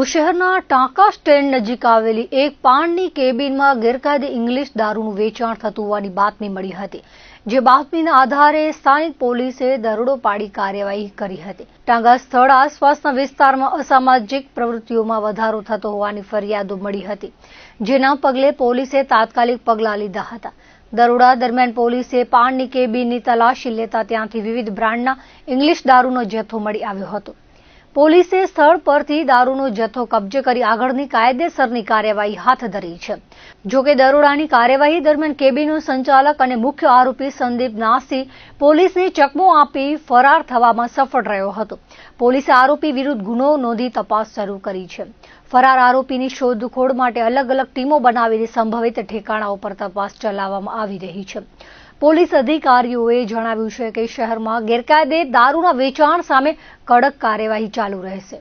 શહેરના ટાંકા સ્ટેન્ડ નજીક આવેલી એક પાનની કેબિનમાં ગેરકાયદે ઇંગ્લિશ દારૂનું વેચાણ થતું હોવાની બાતમી મળી હતી, જે બાતમીના આધારે સ્થાનિક પોલીસે દરોડો પાડી કાર્યવાહી કરી હતી. ટાંગા સ્થળ આસપાસના વિસ્તારમાં અસામાજિક પ્રવૃત્તિઓમાં વધારો થતો હોવાની ફરિયાદો મળી હતી, જેના પગલે પોલીસે તાત્કાલિક પગલાં લીધા હતા. દરોડા દરમિયાન પોલીસે પાનની કેબિનની તલાશી લેતા ત્યાંથી વિવિધ બ્રાન્ડના ઇંગ્લિશ દારૂનો જથ્થો મળી આવ્યો હતો. પોલીસે સ્થળ પરથી દારૂનો જથ્થો કબજે કરી આગળની કાયદેસરની કાર્યવાહી હાથ ધરી છે. જોકે દરોડાની કાર્યવાહી દરમિયાન કેબીનો સંચાલક અને મુખ્ય આરોપી સંદીપ નાસી પોલીસને ચકમો આપી ફરાર થવામાં સફળ રહ્યો હતો. પોલીસે આરોપી વિરુદ્ધ ગુનો નોંધી તપાસ શરૂ કરી છે. ફરાર આરોપીની શોધખોળ માટે અલગ અલગ ટીમો બનાવીને સંભવિત ઠેકાણાઓ પર તપાસ ચલાવવામાં આવી રહી છે. પોલીસ અધિકારીઓએ જણાવ્યું છે કે શહેરમાં ગેરકાયદે દારૂના વેચાણ સામે કડક કાર્યવાહી ચાલુ રહેશે.